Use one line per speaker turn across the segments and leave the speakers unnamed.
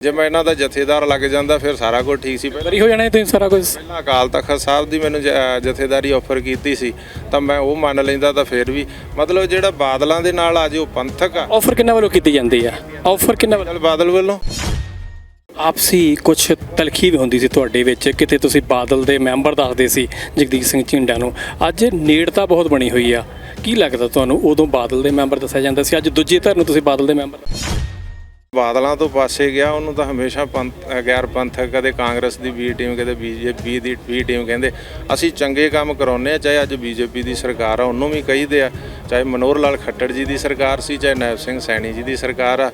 ਜੇ ਮੈਂ ਇਹਨਾਂ ਦਾ ਜਥੇਦਾਰ ਲੱਗ ਜਾਂਦਾ ਫਿਰ ਸਾਰਾ ਕੁਝ ਠੀਕ ਸੀ। ਪਹਿਲਾਂ
ਹੋ ਜਾਣਾ ਤੁਸੀਂ ਸਾਰਾ ਕੁਝ?
ਪਹਿਲਾਂ ਅਕਾਲ ਤਖਤ ਸਾਹਿਬ ਦੀ ਮੈਨੂੰ ਜ- ਜਥੇਦਾਰੀ ਆਫਰ ਕੀਤੀ ਸੀ ਤਾਂ ਮੈਂ ਉਹ ਮੰਨ ਲੈਂਦਾ ਤਾਂ ਫਿਰ ਵੀ ਮਤਲਬ ਜਿਹੜਾ ਬਾਦਲਾਂ ਦੇ ਨਾਲ ਅੱਜ ਉਹ ਪੰਥਕ ਆ।
ਆਫਰ ਕਿੰਨਾ ਵੱਲੋਂ ਕੀਤੀ ਜਾਂਦੀ ਆ? ਆਫਰ ਕਿੰਨਾ ਵੱਲੋਂ?
ਚਲ ਬਾਦਲ ਵੱਲੋਂ।
ਆਪਸੀ ਕੁਝ ਤਲਖੀ ਵੀ ਹੁੰਦੀ ਸੀ ਤੁਹਾਡੇ ਵਿੱਚ ਕਿਤੇ ਤੁਸੀਂ ਬਾਦਲ ਦੇ ਮੈਂਬਰ ਦੱਸਦੇ ਸੀ ਜਗਦੀਪ ਸਿੰਘ ਝਿੰਡਾ ਨੂੰ। ਅੱਜ ਨੇੜਤਾ ਬਹੁਤ ਬਣੀ ਹੋਈ ਆ। ਕੀ ਲੱਗਦਾ ਤੁਹਾਨੂੰ ਉਦੋਂ ਬਾਦਲ ਦੇ ਮੈਂਬਰ ਦੱਸਿਆ ਜਾਂਦਾ ਸੀ ਅੱਜ ਦੂਜੇ ਧਿਰ ਨੂੰ ਤੁਸੀਂ ਬਾਦਲ ਦੇ ਮੈਂਬਰ
ਬਾਦਲਾਂ ਤੋਂ ਪਾਸੇ ਗਿਆ ਉਹਨੂੰ ਤਾਂ ਹਮੇਸ਼ਾ ਪੰਥ ਗੈਰ ਪੰਥਕ ਕਦੇ ਕਾਂਗਰਸ ਦੀ ਬੀ ਟੀਮ ਕਦੇ ਬੀਜੇਪੀ ਦੀ ਬੀ ਟੀਮ ਕਹਿੰਦੇ। ਅਸੀਂ ਚੰਗੇ ਕੰਮ ਕਰਾਉਂਦੇ ਆ ਚਾਹੇ ਅੱਜ ਬੀਜੇਪੀ ਦੀ ਸਰਕਾਰ ਆ ਉਹਨੂੰ ਵੀ ਕਹੀਦੇ ਆ ਚਾਹੇ ਮਨੋਹਰ ਲਾਲ ਖੱਟੜ ਜੀ ਦੀ ਸਰਕਾਰ ਸੀ ਚਾਹੇ ਨੈਬ ਸਿੰਘ ਸੈਣੀ ਜੀ ਦੀ ਸਰਕਾਰ ਆ।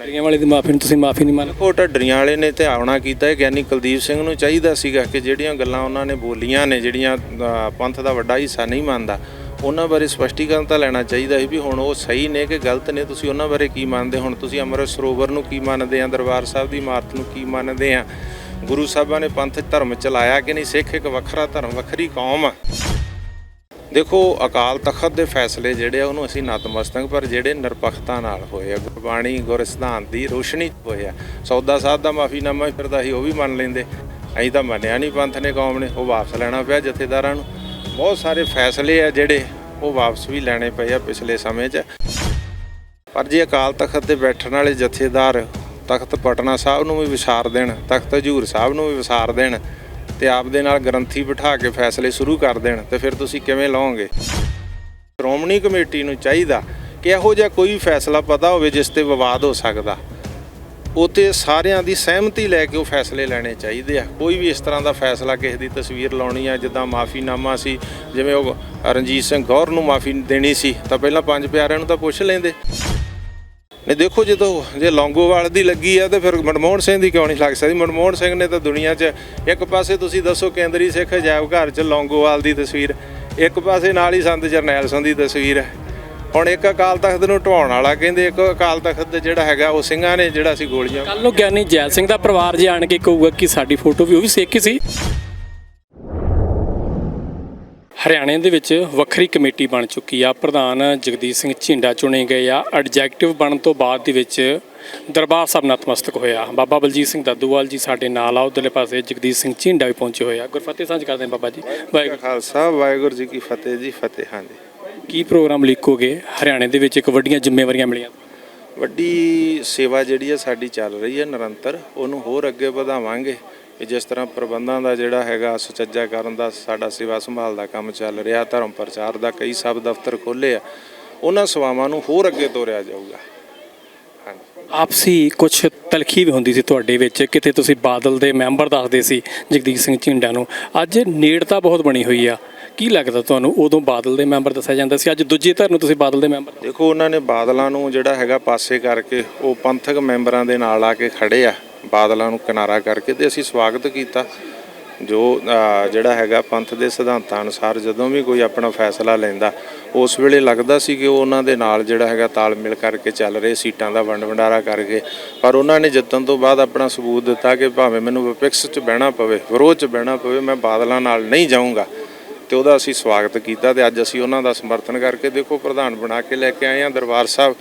ਢੱਡੀਆਂ ਵਾਲੇ ਦੀ ਮਾਫੀ ਨੂੰ ਤੁਸੀਂ ਮਾਫੀ ਨਹੀਂ ਮੰਨ
ਉਹ ਢੱਡਰੀਆਂ ਵਾਲੇ ਨੇ ਤੇ ਆਉਣਾ ਕੀਤਾ ਹੈ ਗਿਆਨੀ ਕੁਲਦੀਪ ਸਿੰਘ ਨੂੰ ਚਾਹੀਦਾ ਸੀਗਾ ਕਿ ਜਿਹੜੀਆਂ ਗੱਲਾਂ ਉਹਨਾਂ ਨੇ ਬੋਲੀਆਂ ਨੇ ਜਿਹੜੀਆਂ ਪੰਥ ਦਾ ਵੱਡਾ ਹਿੱਸਾ ਨਹੀਂ ਮੰਨਦਾ। ਉਹਨਾਂ ਬਾਰੇ ਸਪਸ਼ਟੀਕਰਨ ਤਾਂ ਲੈਣਾ ਚਾਹੀਦਾ ਸੀ ਵੀ ਹੁਣ ਉਹ ਸਹੀ ਨੇ ਕਿ ਗਲਤ ਨੇ। ਤੁਸੀਂ ਉਹਨਾਂ ਬਾਰੇ ਕੀ ਮੰਨਦੇ ਹੁਣ ਤੁਸੀਂ ਅੰਮ੍ਰਿਤ ਸਰੋਵਰ ਨੂੰ ਕੀ ਮੰਨਦੇ ਆ? ਦਰਬਾਰ ਸਾਹਿਬ ਦੀ ਇਮਾਰਤ ਨੂੰ ਕੀ ਮੰਨਦੇ ਆ? ਗੁਰੂ ਸਾਹਿਬਾਂ ਨੇ ਪੰਥ ਧਰਮ ਚਲਾਇਆ ਕਿ ਨਹੀਂ? ਸਿੱਖ ਇੱਕ ਵੱਖਰਾ ਧਰਮ, ਵੱਖਰੀ ਕੌਮ ਆ। ਦੇਖੋ, ਅਕਾਲ ਤਖਤ ਦੇ ਫੈਸਲੇ ਜਿਹੜੇ ਆ, ਉਹਨੂੰ ਅਸੀਂ ਨਤਮਸਤਕ, ਪਰ ਜਿਹੜੇ ਨਿਰਪੱਖਤਾ ਨਾਲ ਹੋਏ ਆ, ਗੁਰਬਾਣੀ ਗੁਰ ਸਿਧਾਂਤ ਦੀ ਰੋਸ਼ਨੀ ਹੋਏ ਆ। ਸੌਦਾ ਸਾਹਿਬ ਦਾ ਮਾਫੀਨਾਮਾ ਫਿਰਦਾ ਸੀ, ਉਹ ਵੀ ਮੰਨ ਲੈਂਦੇ। ਅਸੀਂ ਤਾਂ ਮੰਨਿਆ ਨਹੀਂ ਪੰਥ ਨੇ, ਕੌਮ ਨੇ, ਉਹ ਵਾਪਸ ਲੈਣਾ ਪਿਆ ਜਥੇਦਾਰਾਂ ਨੂੰ। ਬਹੁਤ ਸਾਰੇ ਫੈਸਲੇ ਆ ਜਿਹੜੇ ਉਹ ਵਾਪਸ ਵੀ ਲੈਣੇ ਪਏ ਆ ਪਿਛਲੇ ਸਮੇਂ 'ਚ। ਪਰ ਜੇ ਅਕਾਲ ਤਖਤ ਤੇ ਬੈਠਣ ਵਾਲੇ ਜਥੇਦਾਰ ਤਖਤ ਪਟਨਾ ਸਾਹਿਬ ਨੂੰ ਵੀ ਵਿਸਾਰ ਦੇਣ, ਤਖਤ ਹਜੂਰ ਸਾਹਿਬ ਨੂੰ ਵੀ ਵਿਸਾਰ ਦੇਣ ਤੇ ਆਪ ਦੇ ਨਾਲ ਗ੍ਰੰਥੀ ਬਿਠਾ ਕੇ ਫੈਸਲੇ ਸ਼ੁਰੂ ਕਰ ਦੇਣ, ਤੇ ਫਿਰ ਤੁਸੀਂ ਕਿਵੇਂ ਲਓਗੇ? ਸ਼੍ਰੋਮਣੀ ਕਮੇਟੀ ਨੂੰ ਚਾਹੀਦਾ ਕਿ ਇਹੋ ਜਿਹਾ ਕੋਈ ਫੈਸਲਾ ਪਤਾ ਹੋਵੇ ਜਿਸ ਤੇ ਵਿਵਾਦ ਹੋ ਸਕਦਾ। ਉਤੇ ਸਾਰਿਆਂ ਦੀ ਸਹਿਮਤੀ ਲੈ ਕੇ ਉਹ ਫੈਸਲੇ ਲੈਣੇ ਚਾਹੀਦੇ ਆ। ਕੋਈ ਵੀ ਇਸ ਤਰ੍ਹਾਂ ਦਾ ਫੈਸਲਾ ਕਿਸੇ ਦੀ ਤਸਵੀਰ ਲਾਉਣੀ ਆ, ਜਿੱਦਾਂ ਮਾਫੀਨਾਮਾ ਸੀ, ਜਿਵੇਂ ਉਹ ਰਣਜੀਤ ਸਿੰਘ ਗੌਰ ਨੂੰ ਮਾਫੀ ਦੇਣੀ ਸੀ, ਤਾਂ ਪਹਿਲਾਂ ਪੰਜ ਪਿਆਰਿਆਂ ਨੂੰ ਤਾਂ ਪੁੱਛ ਲੈਂਦੇ। ਨੇ ਦੇਖੋ ਜਦੋਂ ਜੇ ਲੌਂਗੋਵਾਲ ਦੀ ਲੱਗੀ ਆ ਤੇ ਫਿਰ ਮਨਮੋਹਨ ਸਿੰਘ ਦੀ ਕਿਉਂ ਨਹੀਂ ਲੱਗ ਸਕਦੀ? ਮਨਮੋਹਨ ਸਿੰਘ ਨੇ ਤਾਂ ਦੁਨੀਆ 'ਚ ਇੱਕ ਪਾਸੇ ਤੁਸੀਂ ਦੱਸੋ ਕੇਂਦਰੀ ਸਿੱਖ ਅਜਾਇਬ ਘਰ 'ਚ ਲੌਂਗੋਵਾਲ ਦੀ ਤਸਵੀਰ, ਇੱਕ ਪਾਸੇ ਨਾਲ ਹੀ ਸੰਤ ਜਰਨੈਲ ਸਿੰਘ ਦੀ ਤਸਵੀਰ ਹੈ। ਹੁਣ ਇੱਕ ਅਕਾਲ ਤਖਤ ਨੂੰ ਢਵਾਉਣ ਵਾਲਾ ਕਹਿੰਦੇ ਇੱਕ ਅਕਾਲ ਤਖਤ ਜਿਹੜਾ ਹੈਗਾ ਉਹ ਸਿੰਘਾਂ ਨੇ ਜਿਹੜਾ ਸੀ ਗੋਲੀਆਂ
ਕੱਲ ਨੂੰ ਗਿਆਨੀ ਜੈਲ ਸਿੰਘ ਦਾ ਪਰਿਵਾਰ ਜੇ ਆਣ ਕੇ ਕਹੂਗਾ ਕਿ ਸਾਡੀ ਫੋਟੋ ਵੀ ਉਹ ਵੀ ਸਿੱਖ ਹੀ ਸੀ। ਹਰਿਆਣੇ ਦੇ ਵਿੱਚ ਵੱਖਰੀ ਕਮੇਟੀ ਬਣ ਚੁੱਕੀ ਆ। ਪ੍ਰਧਾਨ ਜਗਦੀਪ ਸਿੰਘ ਝਿੰਡਾ ਚੁਣੇ ਗਏ ਆ। ਐਡਜੈਕਟਿਵ ਬਣਨ ਤੋਂ ਬਾਅਦ ਦੇ ਵਿੱਚ ਦਰਬਾਰ ਸਾਹਿਬ ਨਤਮਸਤਕ ਹੋਇਆ। ਬਾਬਾ ਬਲਜੀਤ ਸਿੰਘ ਦਾਦੂਵਾਲ ਜੀ ਸਾਡੇ ਨਾਲ ਆ। ਉਧਰਲੇ ਪਾਸੇ ਜਗਦੀਪ ਸਿੰਘ ਝਿੰਡਾ ਵੀ ਪਹੁੰਚੇ ਹੋਏ ਆ। ਗੁਰਫਤਿਹ ਸਾਂਝ ਕਰਦੇ ਬਾਬਾ ਜੀ। ਵਾਹਿਗੁਰੂ।
ਖਾਲਸਾ ਵਾਹਿਗੁਰੂ ਜੀ ਕੀ ਫਤਿਹ ਜੀ ਫਤਿਹ ਹਾਂਜੀ।
ਕੀ ਪ੍ਰੋਗਰਾਮ ਲਿਖੋਗੇ? ਹਰਿਆਣੇ ਦੇ ਵਿੱਚ ਇੱਕ ਵੱਡੀਆਂ ਜ਼ਿੰਮੇਵਾਰੀਆਂ ਮਿਲੀਆਂ।
ਵੱਡੀ ਸੇਵਾ ਜਿਹੜੀ ਹੈ ਸਾਡੀ ਚੱਲ ਰਹੀ ਹੈ ਨਿਰੰਤਰ ਉਹਨੂੰ ਹੋਰ ਅੱਗੇ ਵਧਾਵਾਂਗੇ। ਕਿ ਜਿਸ ਤਰ੍ਹਾਂ ਪ੍ਰਬੰਧਾਂ ਦਾ ਜਿਹੜਾ ਹੈਗਾ ਸੁਚੱਜਾ ਕਰਨ ਦਾ ਸਾਡਾ ਸੇਵਾ ਸੰਭਾਲ ਦਾ ਕੰਮ ਚੱਲ ਰਿਹਾ ਧਰਮ ਪ੍ਰਚਾਰ ਦਾ ਕਈ ਸਬ ਦਫ਼ਤਰ ਖੋਲ੍ਹੇ ਆ ਉਹਨਾਂ ਸੇਵਾਵਾਂ ਨੂੰ ਹੋਰ ਅੱਗੇ ਤੋਰਿਆ ਜਾਊਗਾ।
ਆਪਸੀ ਕੁਝ ਤਲਖੀ ਵੀ ਹੁੰਦੀ ਸੀ ਤੁਹਾਡੇ ਵਿੱਚ ਕਿਤੇ ਤੁਸੀਂ ਬਾਦਲ ਦੇ ਮੈਂਬਰ ਦੱਸਦੇ ਸੀ ਜਗਦੀਪ ਸਿੰਘ ਝਿੰਡਾ ਨੂੰ। ਅੱਜ ਨੇੜਤਾ ਬਹੁਤ ਬਣੀ ਹੋਈ ਆ। ਕੀ ਲੱਗਦਾ ਤੁਹਾਨੂੰ? ਉਦੋਂ ਬਾਦਲ ਦੇ ਮੈਂਬਰ ਦੱਸਿਆ ਜਾਂਦਾ ਸੀ, ਅੱਜ ਦੂਜੇ ਧਿਰ ਨੂੰ ਤੁਸੀਂ ਬਾਦਲ ਦੇ ਮੈਂਬਰ
ਦੇਖੋ, ਉਹਨਾਂ ਨੇ ਬਾਦਲਾਂ ਨੂੰ ਜਿਹੜਾ ਹੈਗਾ ਪਾਸੇ ਕਰਕੇ ਉਹ ਪੰਥਕ ਮੈਂਬਰਾਂ ਦੇ ਨਾਲ ਆ ਕੇ ਖੜੇ ਆ, ਬਾਦਲਾਂ ਨੂੰ ਕਿਨਾਰਾ ਕਰਕੇ ਤੇ ਅਸੀਂ ਸਵਾਗਤ ਕੀਤਾ। ਜੋ ਜਿਹੜਾ ਹੈਗਾ ਪੰਥ ਦੇ ਸਿਧਾਂਤਾਂ ਅਨੁਸਾਰ ਜਦੋਂ ਵੀ ਕੋਈ ਆਪਣਾ ਫੈਸਲਾ ਲੈਂਦਾ, ਉਸ ਵੇਲੇ ਲੱਗਦਾ ਸੀ ਕਿ ਉਹ ਉਹਨਾਂ ਦੇ ਨਾਲ ਜਿਹੜਾ ਹੈਗਾ ਤਾਲਮੇਲ ਕਰਕੇ ਚੱਲ ਰਹੇ, ਸੀਟਾਂ ਦਾ ਵੰਡ ਵੰਡਾਰਾ ਕਰਕੇ। ਪਰ ਉਹਨਾਂ ਨੇ ਜਿੱਤਣ ਤੋਂ ਬਾਅਦ ਆਪਣਾ ਸਬੂਤ ਦਿੱਤਾ ਕਿ ਭਾਵੇਂ ਮੈਨੂੰ ਵਿਪਕਸ਼ 'ਚ ਬਹਿਣਾ ਪਵੇ ਵਿਰੋਧ 'ਚ ਬਹਿਣਾ ਪਵੇ, ਮੈਂ ਬਾਦਲਾਂ ਨਾਲ ਨਹੀਂ ਜਾਊਂਗਾ। ਤੇ ਉਹਦਾ ਅਸੀਂ ਸਵਾਗਤ ਕੀਤਾ ਤੇ ਅੱਜ ਅਸੀਂ ਉਹਨਾਂ ਦਾ ਸਮਰਥਨ ਕਰਕੇ ਦੇਖੋ ਪ੍ਰਧਾਨ ਬਣਾ ਕੇ ਲੈ ਕੇ ਆਏ ਆ ਦਰਬਾਰ ਸਾਹਿਬ,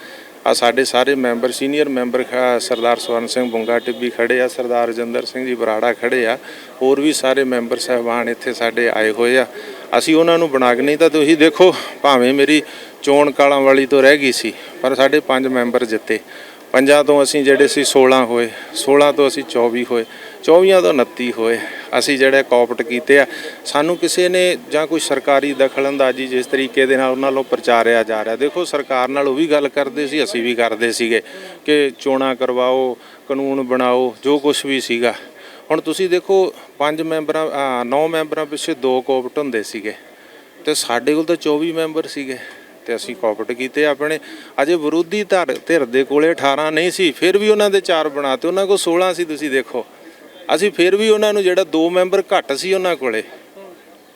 ਆ ਸਾਡੇ ਸਾਰੇ ਮੈਂਬਰ, ਸੀਨੀਅਰ ਮੈਂਬਰ ਖ- ਸਰਦਾਰ ਸਵਰਨ ਸਿੰਘ ਬੁੰਗਾ ਟਿੱਬੀ ਖੜੇ ਆ, ਸਰਦਾਰ ਰਜਿੰਦਰ ਸਿੰਘ ਜੀ ਬਰਾੜਾ ਖੜੇ ਆ, ਹੋਰ ਵੀ ਸਾਰੇ ਮੈਂਬਰ ਸਹਿਬਾਨ ਇੱਥੇ ਸਾਡੇ ਆਏ ਹੋਏ ਆ। ਅਸੀਂ ਉਹਨਾਂ ਨੂੰ ਬਣਾ ਕੇ ਨਹੀਂ ਤਾਂ ਤੁਸੀਂ ਦੇਖੋ, ਭਾਵੇਂ ਮੇਰੀ ਚੋਣ ਕਾਲਾਂ ਵਾਲੀ ਤੋਂ ਰਹਿ ਗਈ ਸੀ, ਪਰ ਸਾਡੇ ਪੰਜ ਮੈਂਬਰ ਜਿੱਤੇ। ਪੰਜਾਂ ਤੋਂ ਅਸੀਂ ਜਿਹੜੇ ਸੀ 16 ਹੋਏ 16 ਤੋਂ ਅਸੀਂ 24 ਹੋਏ 24 ਤੋਂ 29 ਹੋਏ, ਅਸੀਂ ਜਿਹੜੇ ਕੋਪਟ ਕੀਤੇ ਆ, ਸਾਨੂੰ ਕਿਸੇ ਨੇ ਜਾਂ ਕੋਈ ਸਰਕਾਰੀ ਦਖਲਅੰਦਾਜ਼ੀ ਜਿਸ ਤਰੀਕੇ ਦੇ ਨਾਲ ਉਹਨਾਂ ਨੂੰ ਪ੍ਰਚਾਰਿਆ ਜਾ ਰਿਹਾ, ਦੇਖੋ ਸਰਕਾਰ ਨਾਲ ਉਹ ਵੀ ਗੱਲ ਕਰਦੇ ਸੀ, ਅਸੀਂ ਵੀ ਕਰਦੇ ਸੀਗੇ ਕਿ ਚੋਣਾਂ ਕਰਵਾਓ, ਕਾਨੂੰਨ ਬਣਾਓ, ਜੋ ਕੁਝ ਵੀ ਸੀਗਾ। ਹੁਣ ਤੁਸੀਂ ਦੇਖੋ ਪੰਜ ਮੈਂਬਰਾਂ ਨੌ ਮੈਂਬਰਾਂ ਪਿੱਛੇ ਦੋ ਕੋਪਟ ਹੁੰਦੇ ਸੀਗੇ, ਤੇ ਸਾਡੇ ਕੋਲ ਤਾਂ 24 ਮੈਂਬਰ ਸੀਗੇ। ਤੇ ਅਸੀਂ ਕੋਪਟ ਕੀਤੇ ਆਪਣੇ। ਅਜੇ ਵਿਰੋਧੀ ਧਰ ਧਿਰ ਦੇ ਕੋਲੇ 18 ਨਹੀਂ ਸੀ, ਫਿਰ ਵੀ ਉਹਨਾਂ ਦੇ ਚਾਰ ਬਣਾਤੇ। ਉਹਨਾਂ ਕੋਲ 16 ਸੀ, ਤੁਸੀਂ ਦੇਖੋ। ਅਸੀਂ ਫਿਰ ਵੀ ਉਹਨਾਂ ਨੂੰ ਜਿਹੜਾ ਦੋ ਮੈਂਬਰ ਘੱਟ ਸੀ ਉਹਨਾਂ ਕੋਲੇ,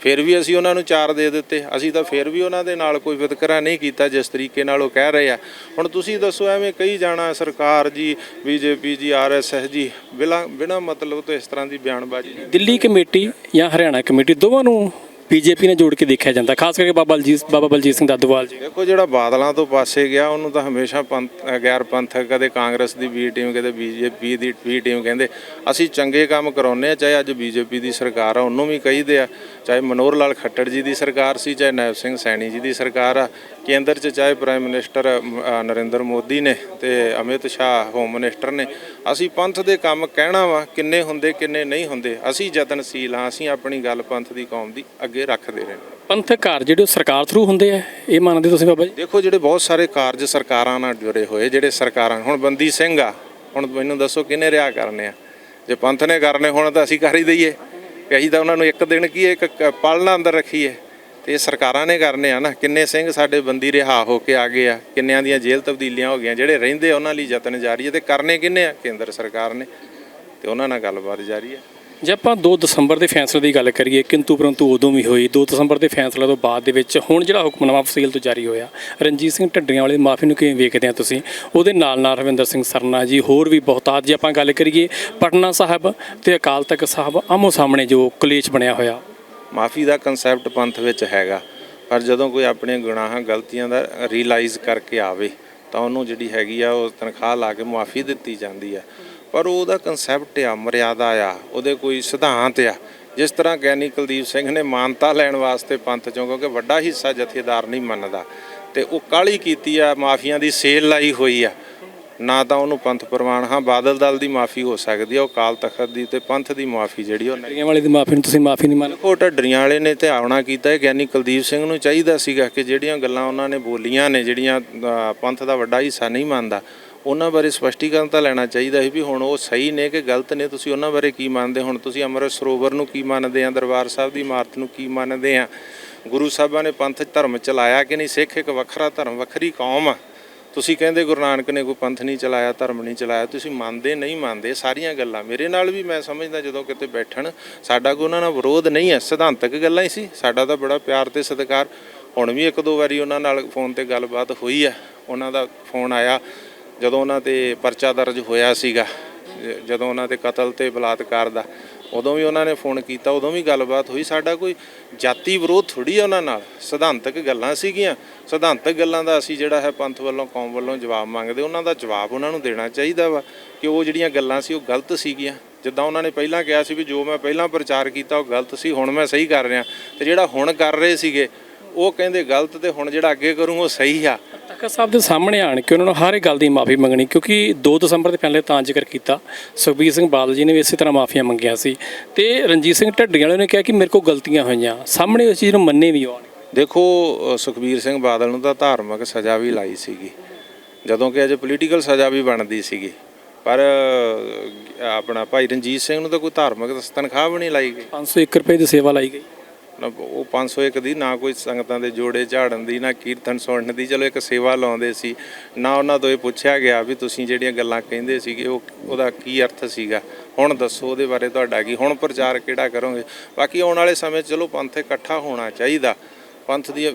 ਫਿਰ ਵੀ ਅਸੀਂ ਉਹਨਾਂ ਨੂੰ ਚਾਰ ਦੇ ਦਿੱਤੇ। ਅਸੀਂ ਤਾਂ ਫਿਰ ਵੀ ਉਹਨਾਂ ਦੇ ਨਾਲ ਕੋਈ ਵਿਤਕਰਾ ਨਹੀਂ ਕੀਤਾ, ਜਿਸ ਤਰੀਕੇ ਨਾਲ ਉਹ ਕਹਿ ਰਹੇ ਆ। ਹੁਣ ਤੁਸੀਂ ਦੱਸੋ, ਐਵੇਂ ਕਈ ਜਾਣਾ ਸਰਕਾਰ ਜੀ, ਬੀਜੇਪੀ ਜੀ ਆਰਐਸਐਸ ਜੀ ਬਿਨਾਂ ਬਿਨਾਂ ਮਤਲਬ ਤੋਂ ਇਸ ਤਰ੍ਹਾਂ ਦੀ ਬਿਆਨਬਾਜ਼ੀ
ਦਿੱਲੀ ਕਮੇਟੀ ਜਾਂ ਹਰਿਆਣਾ ਕਮੇਟੀ ਦੋਵਾਂ ਨੂੰ ਬੀਜੇਪੀ ਨਾਲ ਜੋੜ ਕੇ ਦੇਖਿਆ ਜਾਂਦਾ, ਖਾਸ ਕਰਕੇ ਬਾਬਾ ਬਲਜੀਤ ਬਾਬਾ ਬਲਜੀਤ ਸਿੰਘ ਦਾਦੂਵਾਲ ਜੀ।
ਦੇਖੋ ਜਿਹੜਾ ਬਾਦਲਾਂ ਤੋਂ ਪਾਸੇ ਗਿਆ, ਉਹਨੂੰ ਤਾਂ ਹਮੇਸ਼ਾ ਪੰਥ ਗੈਰ ਪੰਥਕ ਕਦੇ ਕਾਂਗਰਸ ਦੀ ਬੀ ਟੀਮ ਕਦੇ ਬੀਜੇਪੀ ਦੀ ਬੀ ਟੀਮ ਕਹਿੰਦੇ, ਅਸੀਂ ਚੰਗੇ ਕੰਮ ਕਰਾਉਂਦੇ ਆ ਚਾਹੇ ਅੱਜ ਬੀਜੇਪੀ ਦੀ ਸਰਕਾਰ ਆ, ਉਹਨੂੰ ਵੀ ਕਹੀਦੇ ਆ। ਚਾਹੇ ਮਨੋਹਰ ਲਾਲ ਖੱਟੜ ਜੀ ਦੀ ਸਰਕਾਰ ਸੀ ਚਾਹੇ ਨੈਬ ਸਿੰਘ ਸੈਣੀ ਜੀ ਦੀ ਸਰਕਾਰ ਆ ਕੇਂਦਰ 'ਚ ਚਾਹੇ ਪ੍ਰਾਈਮ ਮਿਨਿਸਟਰ ਨਰਿੰਦਰ ਮੋਦੀ ਨੇ ਤੇ ਅਮਿਤ ਸ਼ਾਹ ਹੋਮ ਮਿਨਿਸਟਰ ਨੇ ਅਸੀਂ ਪੰਥ ਦੇ ਕੰਮ ਕਹਿਣਾ ਵਾ ਕਿੰਨੇ ਹੁੰਦੇ ਕਿੰਨੇ ਨਹੀਂ ਹੁੰਦੇ ਅਸੀਂ ਯਤਨਸ਼ੀਲ ਹਾਂ ਅਸੀਂ ਆਪਣੀ ਗੱਲ ਪੰਥ ਦੀ ਕੌਮ ਦੀ ਅੱਗੇ ਰੱਖਦੇ ਰਹਿੰਦੇ।
ਪੰਥਕ ਘਰ ਜਿਹੜੇ ਸਰਕਾਰ ਥਰੂ ਹੁੰਦੇ ਆ ਇਹ ਮੰਨਦੇ ਤੁਸੀਂ ਬਾਬਾ ਜੀ?
ਦੇਖੋ ਜਿਹੜੇ ਬਹੁਤ ਸਾਰੇ ਕਾਰਜ ਸਰਕਾਰਾਂ ਨਾਲ ਜੁੜੇ ਹੋਏ ਜਿਹੜੇ ਸਰਕਾਰਾਂ ਹੁਣ ਬੰਦੀ ਸਿੰਘ ਆ ਹੁਣ ਮੈਨੂੰ ਦੱਸੋ ਕਿਹਨੇ ਰਿਆ ਕਰਨੇ ਆ? ਜੇ ਪੰਥ ਨੇ ਕਰਨੇ ਹੁਣ ਤਾਂ ਅਸੀਂ ਕਰ ਹੀ ਦਈਏ। ਕਿ ਅਸੀਂ ਤਾਂ ਉਹਨਾਂ ਨੂੰ ਇੱਕ ਦਿਨ ਕੀ ਇੱਕ ਪਾਲਣਾ ਅੰਦਰ ਰੱਖੀਏ ਤੇ ਇਹ ਸਰਕਾਰਾਂ ਨੇ ਕਰਨੇ ਆ ਨਾ, ਕਿੰਨੇ ਸਿੰਘ ਸਾਡੇ ਬੰਦੀ ਰਿਹਾ ਹੋ ਕੇ ਆ ਗਏ ਆ, ਕਿੰਨਿਆਂ ਦੀਆਂ ਜੇਲ੍ਹ ਤਬਦੀਲੀਆਂ ਹੋ ਗਈਆਂ, ਜਿਹੜੇ ਰਹਿੰਦੇ ਆ ਉਹਨਾਂ ਲਈ ਯਤਨ ਜਾਰੀ ਹੈ ਤੇ ਕਰਨੇ ਕਿੰਨੇ ਆ? ਕੇਂਦਰ ਸਰਕਾਰ ਨੇ। ਤੇ ਉਹਨਾਂ ਨਾਲ ਗੱਲਬਾਤ ਜਾਰੀ ਹੈ।
ਜੇ ਆਪਾਂ 2 ਦਸੰਬਰ ਦੇ ਫੈਸਲੇ ਦੀ ਗੱਲ ਕਰੀਏ, ਕਿੰਤੂ ਪਰੰਤੂ ਉਦੋਂ ਵੀ ਹੋਈ 2 ਦਸੰਬਰ ਦੇ ਫੈਸਲੇ ਤੋਂ ਬਾਅਦ ਦੇ ਵਿੱਚ ਹੁਣ ਜਿਹੜਾ ਹੁਕਮਨਾਮਾ ਫਸੀਲ ਤੋਂ ਜਾਰੀ ਹੋਇਆ, ਰਣਜੀਤ ਸਿੰਘ ਢੱਡਰੀਆਂ ਵਾਲੇ ਮਾਫੀ ਨੂੰ ਕਿਵੇਂ ਵੇਖਦੇ ਆ ਤੁਸੀਂ? ਉਹਦੇ ਨਾਲ ਨਾਲ ਰਵਿੰਦਰ ਸਿੰਘ ਸਰਨਾ ਜੀ, ਹੋਰ ਵੀ ਬਹੁਤਾਤ ਜੇ ਆਪਾਂ ਗੱਲ ਕਰੀਏ, ਪਟਨਾ ਸਾਹਿਬ ਤੇ ਅਕਾਲ ਤਖਤ ਸਾਹਿਬ ਆਮੋ ਸਾਹਮਣੇ ਜੋ ਕਲੇਸ਼ ਬਣਿਆ ਹੋਇਆ।
ਮਾਫੀ ਦਾ ਕਨਸੈਪਟ ਪੰਥ ਵਿੱਚ ਹੈਗਾ, ਪਰ ਜਦੋਂ ਕੋਈ ਆਪਣੇ ਗੁਨਾਹਾਂ, ਗਲਤੀਆਂ ਦਾ ਰੀਅਲਾਈਜ਼ ਕਰਕੇ ਆਵੇ, ਤਾਂ ਉਹਨੂੰ ਜਿਹੜੀ ਹੈਗੀ ਆ, ਉਹ ਤਨਖਾਹ ਲਾ ਕੇ ਮਾਫੀ ਦਿੱਤੀ ਜਾਂਦੀ ਆ। ਪਰ ਉਹਦਾ ਕਨਸੈਪਟ ਆ ਮਰਿਆਦਾ ਆ ਉਹਦੇ ਕੋਈ ਸਿਧਾਂਤ ਆ। ਜਿਸ ਤਰ੍ਹਾਂ ਗਿਆਨੀ ਕੁਲਦੀਪ ਸਿੰਘ ਨੇ ਮਾਨਤਾ ਲੈਣ ਵਾਸਤੇ ਪੰਥ ਚੋਂ ਕਿਉਂਕਿ ਵੱਡਾ ਹਿੱਸਾ ਜਥੇਦਾਰ ਨਹੀਂ ਮੰਨਦਾ। ਤੇ ਉਹ ਕਾਲੀ ਕੀਤੀ ਆ ਮਾਫੀਆਂ ਦੀ ਸੇਲ ਲਾਈ ਹੋਈ ਆ। ਨਾ ਤਾਂ ਉਹਨੂੰ ਪੰਥ ਪ੍ਰਵਾਨ ਹਾਂ ਬਾਦਲ ਦਲ ਦੀ ਮਾਫੀ ਹੋ ਸਕਦੀ ਆ ਉਹ ਕਾਲ ਤਖਤ ਦੀ ਤੇ ਪੰਥ ਦੀ ਮਾਫੀ ਜਿਹੜੀ ਉਹ ਨਹੀਂ
ਢੱਡਰੀਆਂ ਵਾਲੇ ਦੀ ਮਾਫੀ ਨੂੰ ਤੁਸੀਂ ਮਾਫੀ ਨਹੀਂ ਮੰਨਦੇ?
ਉਹ ਢੱਡਰੀਆਂ ਵਾਲੇ ਨੇ ਧਿਆਉਣਾ ਕੀਤਾ ਹੈ ਗਿਆਨੀ ਕੁਲਦੀਪ ਸਿੰਘ ਨੂੰ ਚਾਹੀਦਾ ਸੀਗਾ ਕਿ ਜਿਹੜੀਆਂ ਗੱਲਾਂ ਉਹਨਾਂ ਨੇ ਬੋਲੀਆਂ ਨੇ ਜਿਹੜੀਆਂ ਪੰਥ ਦਾ ਵੱਡਾ ਹਿੱਸਾ ਨਹੀਂ ਮੰਨਦਾ। ਉਹਨਾਂ ਬਾਰੇ ਸਪਸ਼ਟੀਕਰਨ ਤਾਂ ਲੈਣਾ ਚਾਹੀਦਾ ਸੀ ਵੀ ਹੁਣ ਉਹ ਸਹੀ ਨੇ ਕਿ ਗਲਤ ਨੇ, ਤੁਸੀਂ ਉਹਨਾਂ ਬਾਰੇ ਕੀ ਮੰਨਦੇ ਹੁਣ ਤੁਸੀਂ ਅੰਮ੍ਰਿਤ ਸਰੋਵਰ ਨੂੰ ਕੀ ਮੰਨਦੇ ਆ? ਦਰਬਾਰ ਸਾਹਿਬ ਦੀ ਇਮਾਰਤ ਨੂੰ ਕੀ ਮੰਨਦੇ ਆ? ਗੁਰੂ ਸਾਹਿਬਾਂ ਨੇ ਪੰਥ ਧਰਮ ਚਲਾਇਆ ਕਿ ਨਹੀਂ? ਸਿੱਖ ਇੱਕ ਵੱਖਰਾ ਧਰਮ, ਵੱਖਰੀ ਕੌਮ ਆ। ਤੁਸੀਂ ਕਹਿੰਦੇ ਗੁਰੂ ਨਾਨਕ ਨੇ ਕੋਈ ਪੰਥ ਨਹੀਂ ਚਲਾਇਆ, ਧਰਮ ਨਹੀਂ ਚਲਾਇਆ। ਤੁਸੀਂ ਮੰਨਦੇ, ਨਹੀਂ ਮੰਨਦੇ, ਸਾਰੀਆਂ ਗੱਲਾਂ। ਮੇਰੇ ਨਾਲ ਵੀ ਮੈਂ ਸਮਝਦਾ ਜਦੋਂ ਕਿਤੇ ਬੈਠਣ, ਸਾਡਾ ਕੋਈ ਉਹਨਾਂ ਨਾਲ ਵਿਰੋਧ ਨਹੀਂ ਹੈ। ਸਿਧਾਂਤਕ ਗੱਲਾਂ ਹੀ ਸੀ। ਸਾਡਾ ਤਾਂ ਬੜਾ ਪਿਆਰ ਤੇ ਸਤਿਕਾਰ। ਹੁਣ ਵੀ ਇੱਕ ਦੋ ਵਾਰੀ ਉਹਨਾਂ ਨਾਲ ਫੋਨ ਤੇ ਗੱਲਬਾਤ ਹੋਈ ਹੈ। ਉਹਨਾਂ ਦਾ ਫੋਨ ਆਇਆ। ਜਦੋਂ ਉਹਨਾਂ ਤੇ ਪਰਚਾ ਦਰਜ ਹੋਇਆ ਸੀਗਾ ਜਦੋਂ ਉਹਨਾਂ ਤੇ ਕਤਲ ਤੇ ਬਲਾਤਕਾਰ ਦਾ, ਉਦੋਂ ਵੀ ਉਹਨਾਂ ਨੇ ਫੋਨ ਕੀਤਾ, ਉਦੋਂ ਵੀ ਗੱਲਬਾਤ ਹੋਈ। ਸਾਡਾ ਕੋਈ ਜਾਤੀ ਵਿਰੋਧ ਥੋੜੀ ਆ ਉਹਨਾਂ ਨਾਲ। ਸਿਧਾਂਤਕ ਗੱਲਾਂ ਸੀਗੀਆਂ। ਸਿਧਾਂਤਕ ਗੱਲਾਂ ਦਾ ਅਸੀਂ ਜਿਹੜਾ ਹੈ ਪੰਥ ਵੱਲੋਂ, ਕੌਮ ਵੱਲੋਂ ਜਵਾਬ ਮੰਗਦੇ, ਉਹਨਾਂ ਦਾ ਜਵਾਬ ਉਹਨਾਂ ਨੂੰ ਦੇਣਾ ਚਾਹੀਦਾ ਵਾ ਕਿ ਉਹ ਜਿਹੜੀਆਂ ਗੱਲਾਂ ਸੀ, ਉਹ ਗਲਤ ਸੀਗੀਆਂ। ਜਿੱਦਾਂ ਉਹਨਾਂ ਨੇ ਪਹਿਲਾਂ ਕਿਹਾ ਸੀ ਵੀ ਜੋ ਮੈਂ ਪਹਿਲਾਂ ਪ੍ਰਚਾਰ ਕੀਤਾ, ਉਹ ਗਲਤ ਸੀ, ਹੁਣ ਮੈਂ ਸਹੀ ਕਰ ਰਿਹਾ। ਤੇ ਜਿਹੜਾ ਹੁਣ ਕਰ ਰਹੇ ਸੀਗੇ, ਉਹ ਕਹਿੰਦੇ ਗਲਤ ਤੇ ਹੁਣ ਜਿਹੜਾ ਅੱਗੇ ਕਰੂੰ, ਉਹ ਸਹੀ ਆ।
ਤਖਤ ਸਾਹਿਬ ਦੇ ਸਾਹਮਣੇ ਆਣ ਕੇ ਉਹਨਾਂ ਨੂੰ ਹਰ ਇੱਕ ਗੱਲ ਦੀ ਮਾਫੀ ਮੰਗਣੀ ਕਿਉਂਕਿ 2 ਦਸੰਬਰ ਦੇ ਪਹਿਲੇ ਤਾਂ ਜ਼ਿਕਰ ਕੀਤਾ ਸੁਖਬੀਰ ਸਿੰਘ ਬਾਦਲ ਜੀ ਨੇ ਵੀ ਇਸੇ ਤਰ੍ਹਾਂ ਮਾਫੀਆਂ ਮੰਗੀਆਂ ਸੀ। ਤੇ ਰਣਜੀਤ ਸਿੰਘ ਢੱਡੀਆਂ ਵਾਲੇ ਨੇ ਕਿਹਾ ਕਿ ਮੇਰੇ ਕੋਲ ਗਲਤੀਆਂ ਹੋਈਆਂ ਸਾਹਮਣੇ ਉਸ ਚੀਜ਼ ਨੂੰ ਮੰਨੇ ਵੀ ਆਉਣ
ਦੇਖੋ ਸੁਖਬੀਰ ਸਿੰਘ ਬਾਦਲ ਨੂੰ ਤਾਂ ਧਾਰਮਿਕ ਸਜ਼ਾ ਵੀ ਲਾਈ ਸੀਗੀ ਜਦੋਂ ਕਿ ਅਜੇ ਪੋਲੀਟੀਕਲ ਸਜ਼ਾ ਵੀ ਬਣਦੀ ਸੀਗੀ। ਪਰ ਆਪਣਾ ਭਾਈ ਰਣਜੀਤ ਸਿੰਘ ਨੂੰ ਤਾਂ ਕੋਈ ਧਾਰਮਿਕ ਤਨਖਾਹ ਵੀ ਨਹੀਂ ਲਾਈ ਗਈ।
501 ਰੁਪਏ ਦੀ ਸੇਵਾ ਲਾਈ ਗਈ।
ਉਹ 501 ਦੀ ਨਾ ਕੋਈ ਸੰਗਤਾਂ ਦੇ ਜੋੜੇ ਝਾੜਨ ਦੀ, ਨਾ ਕੀਰਤਨ ਸੁਣਨ ਦੀ। ਚਲੋ ਇੱਕ ਸੇਵਾ ਲਾਉਂਦੇ ਸੀ। ਨਾ ਉਹਨਾਂ ਤੋਂ ਇਹ ਪੁੱਛਿਆ ਗਿਆ ਵੀ ਤੁਸੀਂ ਜਿਹੜੀਆਂ ਗੱਲਾਂ ਕਹਿੰਦੇ ਸੀਗੇ, ਉਹ ਉਹਦਾ ਕੀ ਅਰਥ ਸੀਗਾ? ਹੁਣ ਦੱਸੋ ਉਹਦੇ ਬਾਰੇ ਤੁਹਾਡਾ ਕੀ? ਹੁਣ ਪ੍ਰਚਾਰ ਕਿਹੜਾ ਕਰੋਗੇ? ਬਾਕੀ ਆਉਣ ਵਾਲੇ ਸਮੇਂ 'ਚ ਚਲੋ ਪੰਥ ਇਕੱਠਾ ਹੋਣਾ ਚਾਹੀਦਾ। ਪੰਥ ਦੀ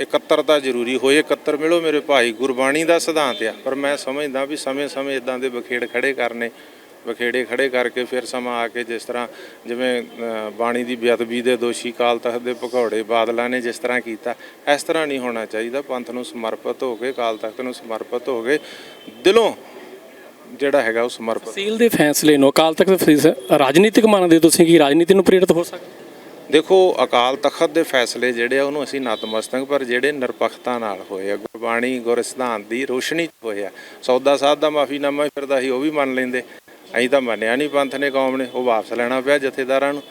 ਇਕੱਤਰਤਾ ਜ਼ਰੂਰੀ ਹੋਏ, ਇਕੱਤਰ ਮਿਲੋ ਮੇਰੇ ਭਾਈ। ਗੁਰਬਾਣੀ ਦਾ ਸਿਧਾਂਤ ਆ। ਪਰ ਮੈਂ ਸਮਝਦਾ ਵੀ ਸਮੇਂ-ਸਮੇਂ ਇਦਾਂ ਦੇ ਬਖੇੜ ਖੜੇ ਕਰਨੇ। ਬਖੇੜੇ ਖੜੇ ਕਰਕੇ ਫਿਰ ਸਮਾਂ ਆ ਕੇ ਜਿਸ ਤਰ੍ਹਾਂ ਜਿਵੇਂ ਬਾਣੀ ਦੀ ਬੇਅਦਬੀ ਦੇ ਦੋਸ਼ੀ ਕਾਲ ਤਖਤ ਦੇ ਭਗੌੜੇ ਬਾਦਲਾਂ ਨੇ ਜਿਸ ਤਰ੍ਹਾਂ ਕੀਤਾ ਇਸ ਤਰ੍ਹਾਂ ਨਹੀਂ ਹੋਣਾ ਚਾਹੀਦਾ। ਪੰਥ ਨੂੰ ਸਮਰਪਿਤ ਹੋ ਕੇ ਕਾਲ ਤਖਤ ਨੂੰ ਸਮਰਪਿਤ ਹੋ ਕੇ ਦਿਲੋਂ ਜਿਹੜਾ ਹੈਗਾ ਉਹ ਸਮਰਪਿਤ।
ਤਹਿਸੀਲ ਦੇ ਫੈਸਲੇ ਨੂੰ ਅਕਾਲ ਤਖਤ ਦੇ ਰਾਜਨੀਤਿਕ ਮੰਨਦੇ ਤੁਸੀਂ ਕਿ ਰਾਜਨੀਤੀ ਨੂੰ ਪ੍ਰੇਰਿਤ ਹੋ ਸਕਦਾ?
ਦੇਖੋ ਅਕਾਲ ਤਖਤ ਦੇ ਫੈਸਲੇ ਜਿਹੜੇ ਆ ਉਹਨੂੰ ਅਸੀਂ ਨਤਮਸਤਕ ਪਰ ਜਿਹੜੇ ਨਿਰਪੱਖਤਾ ਨਾਲ ਹੋਏ ਆ ਗੁਰਬਾਣੀ ਗੁਰ ਸਿਧਾਂਤ ਦੀ ਰੋਸ਼ਨੀ 'ਚ ਹੋਏ ਆ ਸੌਦਾ ਸਾਧ ਦਾ ਮਾਫੀਨਾਮਾ ਫਿਰਦਾ ਸੀ ਉਹ ਵੀ ਮੰਨ ਲੈਂਦੇ। ਅਸੀਂ ਤਾਂ ਮੰਨਿਆ ਨਹੀਂ ਪੰਥ ਨੇ, ਕੌਮ ਨੇ, ਉਹ ਵਾਪਸ ਲੈਣਾ ਪਿਆ ਜਥੇਦਾਰਾਂ ਨੂੰ।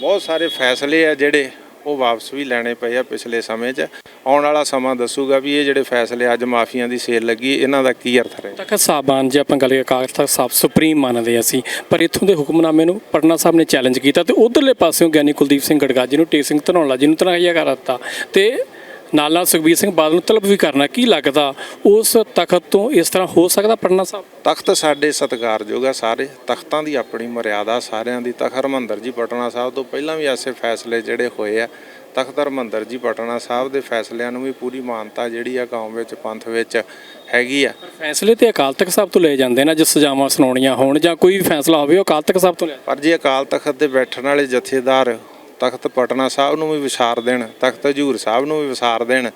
ਬਹੁਤ ਸਾਰੇ ਫੈਸਲੇ ਆ ਜਿਹੜੇ ਉਹ ਵਾਪਸ ਵੀ ਲੈਣੇ ਪਏ ਆ ਪਿਛਲੇ ਸਮੇਂ 'ਚ। ਆਉਣ ਵਾਲਾ ਸਮਾਂ ਦੱਸੂਗਾ ਵੀ ਇਹ ਜਿਹੜੇ ਫੈਸਲੇ ਅੱਜ ਮਾਫੀਆਂ ਦੀ ਸੇਲ ਲੱਗੀ, ਇਹਨਾਂ ਦਾ ਕੀ ਅਰਥ ਰਹੇ?
ਤਖਤ ਸਾਹਿਬਾਨ ਜੇ ਆਪਾਂ ਗੱਲ ਕਰੀਏ ਤਖਤ ਸਾਹਿਬ ਸੁਪਰੀਮ ਮੰਨਦੇ ਅਸੀਂ, ਪਰ ਇੱਥੋਂ ਦੇ ਹੁਕਮਨਾਮੇ ਨੂੰ ਪਟਨਾ ਸਾਹਿਬ ਨੇ ਚੈਲੰਜ ਕੀਤਾ ਤੇ ਉਧਰਲੇ ਪਾਸਿਓਂ ਗਿਆਨੀ ਕੁਲਦੀਪ ਸਿੰਘ ਗੜਗਾ ਜੀ ਨੂੰ ਟੇਕ ਸਿੰਘ ਧਨੌਲਾ ਜੀ ਨੂੰ ਤਨਾਇਆ ਕਰ ਦਿੱਤਾ ਤੇ ਨਾਲ ਨਾਲ ਸੁਖਬੀਰ ਸਿੰਘ ਬਾਦਲ ਨੂੰ ਤਲਬ ਵੀ ਕਰਨਾ ਕੀ ਲੱਗਦਾ ਉਸ ਤਖਤ ਤੋਂ ਇਸ ਤਰ੍ਹਾਂ ਹੋ ਸਕਦਾ ਪਟਨਾ ਸਾਹਿਬ?
ਤਖਤ ਸਾਡੇ ਸਤਿਕਾਰਯੋਗ ਆ ਸਾਰੇ ਤਖਤਾਂ ਦੀ ਆਪਣੀ ਮਰਿਆਦਾ ਸਾਰਿਆਂ ਦੀ ਤਖਤ ਹਰਮੰਦਰ ਜੀ ਪਟਨਾ ਸਾਹਿਬ ਤੋਂ ਪਹਿਲਾਂ ਵੀ ਐਸੇ ਫੈਸਲੇ ਜਿਹੜੇ ਹੋਏ ਆ ਤਖਤ ਹਰਮੰਦਰ ਜੀ ਪਟਨਾ ਸਾਹਿਬ ਦੇ ਫੈਸਲਿਆਂ ਨੂੰ ਵੀ ਪੂਰੀ ਮਾਨਤਾ ਜਿਹੜੀ ਆ ਕੌਮ ਵਿੱਚ ਪੰਥ ਵਿੱਚ ਹੈਗੀ ਆ।
ਫੈਸਲੇ ਤੇ ਅਕਾਲ ਤਖਤ ਸਾਹਿਬ ਤੋਂ ਲਏ ਜਾਂਦੇ ਨੇ ਜੇ ਸਜ਼ਾਵਾਂ ਸੁਣਾਉਣੀਆਂ ਹੋਣ ਜਾਂ ਕੋਈ ਵੀ ਫੈਸਲਾ ਹੋਵੇ ਉਹ ਅਕਾਲ ਤਖਤ ਸਾਹਿਬ ਤੋਂ ਲਿਆ
ਪਰ ਜੇ ਅਕਾਲ ਤਖਤ ਤੇ ਬੈਠਣ ਵਾਲੇ ਜਥੇਦਾਰ ਤਖਤ ਪਟਨਾ ਸਾਹਿਬ ਨੂੰ ਵੀ ਵਿਸਾਰ ਦੇਣ ਤਖਤ ਹਜੂਰ ਸਾਹਿਬ ਨੂੰ ਵੀ ਵਿਸਾਰ ਦੇਣ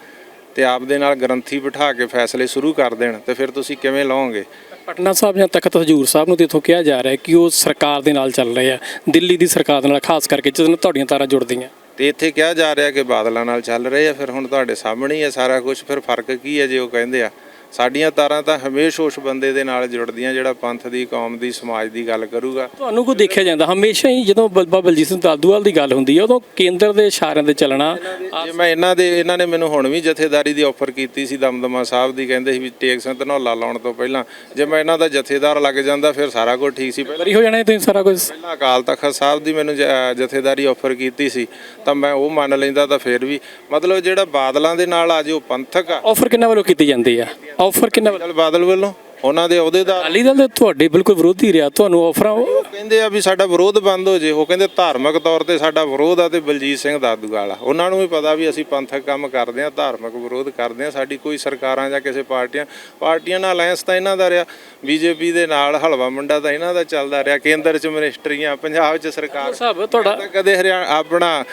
ਤੇ ਆਪਦੇ ਨਾਲ ਗ੍ਰੰਥੀ ਬਿਠਾ ਕੇ ਫੈਸਲੇ ਸ਼ੁਰੂ ਕਰ ਦੇਣ ਤੇ ਫਿਰ ਤੁਸੀਂ ਕਿਵੇਂ ਲਓਗੇ?
ਪਟਨਾ ਸਾਹਿਬ ਜਾਂ ਤਖਤ ਹਜੂਰ ਸਾਹਿਬ ਨੂੰ ਤੇ ਇਥੋਂ ਕਿਹਾ ਜਾ ਰਿਹਾ ਕਿ ਉਹ ਸਰਕਾਰ ਦੇ ਨਾਲ ਚੱਲ ਰਹੇ ਆ ਦਿੱਲੀ ਦੀ ਸਰਕਾਰ ਦੇ ਨਾਲ ਖਾਸ ਕਰਕੇ ਜਦੋਂ ਤੁਹਾਡੀਆਂ ਤਾਰਾਂ ਜੁੜਦੀਆਂ।
ਤੇ ਇੱਥੇ ਕਿਹਾ ਜਾ ਰਿਹਾ ਕਿ ਬਾਦਲਾਂ ਨਾਲ ਚੱਲ ਰਹੇ ਆ ਫਿਰ ਹੁਣ ਤੁਹਾਡੇ ਸਾਹਮਣੇ ਹੀ ਹੈ ਸਾਰਾ ਕੁਝ ਫਿਰ ਫ਼ਰਕ ਕੀ ਹੈ ਜੇ ਉਹ ਕਹਿੰਦੇ ਆ? ਸਾਡੀਆਂ ਤਾਰਾਂ ਤਾਂ ਹਮੇਸ਼ਾ ਉਸ ਬੰਦੇ ਦੇ ਨਾਲ ਜੁੜਦੀਆਂ ਜਿਹੜਾ ਪੰਥ ਦੀ ਕੌਮ ਦੀ ਸਮਾਜ ਦੀ ਗੱਲ ਕਰੂਗਾ।
ਤੁਹਾਨੂੰ ਕੋ ਦੇਖਿਆ ਜਾਂਦਾ ਹਮੇਸ਼ਾ ਹੀ ਜਦੋਂ ਬਾਬਾ ਬਲਜੀਤ ਸਿੰਘ ਦਾਦੂਵਾਲ ਦੀ ਗੱਲ ਹੁੰਦੀ ਹੈ ਉਦੋਂ ਕੇਂਦਰ ਦੇ ਇਸ਼ਾਰਿਆਂ ਤੇ ਚੱਲਣਾ
ਜੇ ਮੈਂ ਇਹਨਾਂ ਦੇ ਇਹਨਾਂ ਨੇ ਮੈਨੂੰ ਹੁਣ ਵੀ ਜਥੇਦਾਰੀ ਦੀ ਆਫਰ ਕੀਤੀ ਸੀ ਦਮਦਮਾ ਸਾਹਿਬ ਦੀ ਕਹਿੰਦੇ ਸੀ ਵੀ ਟੇਕ ਸਿੰਘ ਧਨੌਲਾ ਲਾਉਣ ਤੋਂ ਪਹਿਲਾਂ। ਜੇ ਮੈਂ ਇਹਨਾਂ ਦਾ ਜਥੇਦਾਰ ਲੱਗ ਜਾਂਦਾ ਫਿਰ ਸਾਰਾ ਕੁਝ ਠੀਕ ਸੀ। ਪਹਿਲਾਂ
ਹੋ ਜਾਣਾ ਤੁਸੀਂ ਸਾਰਾ ਕੁਝ?
ਪਹਿਲਾਂ ਅਕਾਲ ਤਖਤ ਸਾਹਿਬ ਦੀ ਮੈਨੂੰ ਜਥੇਦਾਰੀ ਆਫਰ ਕੀਤੀ ਸੀ ਤਾਂ ਮੈਂ ਉਹ ਮੰਨ ਲੈਂਦਾ ਤਾਂ ਫਿਰ ਵੀ। ਮਤਲਬ ਜਿਹੜਾ ਬਾਦਲਾਂ ਦੇ ਨਾਲ ਆ ਜੋ ਪੰਥਕ ਆ।
ਆਫਰ ਕਿੰਨਾ ਵੱਲੋਂ ਕੀਤੀ ਜਾਂਦੀ ਆ? ਆਫਰ ਕਿੰਨਾ ਵੱਲੋਂ
ਬਾਦਲ ਵੱਲੋਂ। ਉਹਨਾਂ ਦੇ ਅਹੁਦੇਦਾਰ
ਅਕਾਲੀ ਦਲ ਦੇ ਤੁਹਾਡੇ ਬਿਲਕੁਲ ਵਿਰੋਧੀ ਰਿਹਾ ਤੁਹਾਨੂੰ ਆਫਰਾਂ
ਉਹ ਕਹਿੰਦੇ ਆ ਵੀ ਸਾਡਾ ਵਿਰੋਧ ਬੰਦ ਹੋ ਜੇ ਉਹ ਕਹਿੰਦੇ ਧਾਰਮਿਕ ਤੌਰ ਤੇ ਸਾਡਾ ਵਿਰੋਧ ਆ ਤੇ ਬਲਜੀਤ ਸਿੰਘ ਦਾਦੂਵਾਲ ਉਹਨਾਂ ਨੂੰ ਵੀ ਪਤਾ ਵੀ ਅਸੀਂ ਪੰਥਕ ਕੰਮ ਕਰਦੇ ਆ ਧਾਰਮਿਕ ਵਿਰੋਧ ਕਰਦੇ ਆ ਸਾਡੀ ਕੋਈ ਸਰਕਾਰਾਂ ਜਾਂ ਕਿਸੇ ਪਾਰਟੀਆਂ ਪਾਰਟੀਆਂ ਨਾਲ ਅਲਾਈਅੰਸ ਤਾਂ ਇਹਨਾਂ ਦਾ ਰਿਹਾ ਬੀਜੇਪੀ ਦੇ ਨਾਲ ਹਲਵਾ ਮੁੰਡਾ ਤਾਂ ਇਹਨਾਂ ਦਾ ਚੱਲਦਾ ਰਿਹਾ ਕੇਂਦਰ 'ਚ ਮਿਨਿਸਟਰੀਆਂ ਪੰਜਾਬ 'ਚ ਸਰਕਾਰ।
ਸਾਹਿਬ ਤੁਹਾਡਾ
ਤਾਂ ਕਦੇ ਹਰਿਆਣਾ ਆਪਣਾ